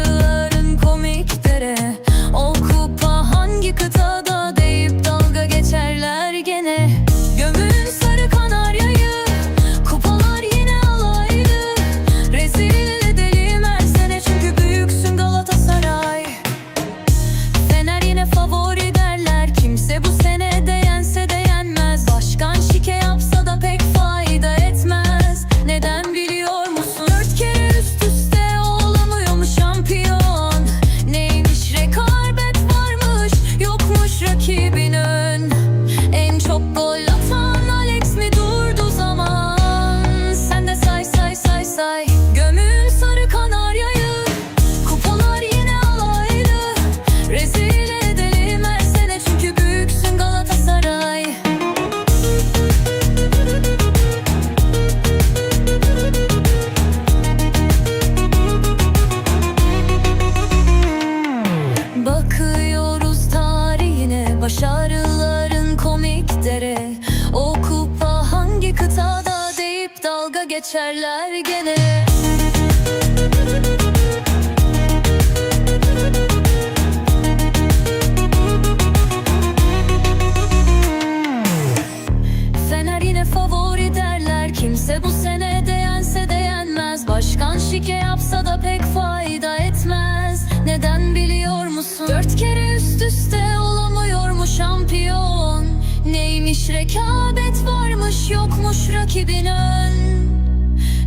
Başarıların komiklere O kupa hangi kıtada Başarıların komik dere O kupa hangi kıtada deyip dalga geçerler gene? Fener yine favori derler. Kimse bu sene de yense de yenmez Başkan şike yapsa da pek fayda etmez. Neden biliyor musun? Dört kere rekabet varmış yokmuş rakibin ön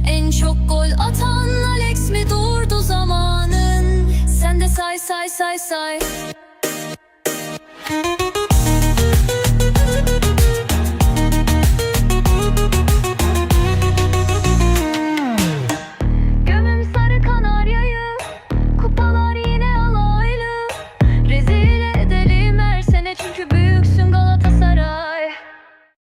En çok gol atan Alex mi durdu zamanın? Sen de say say say say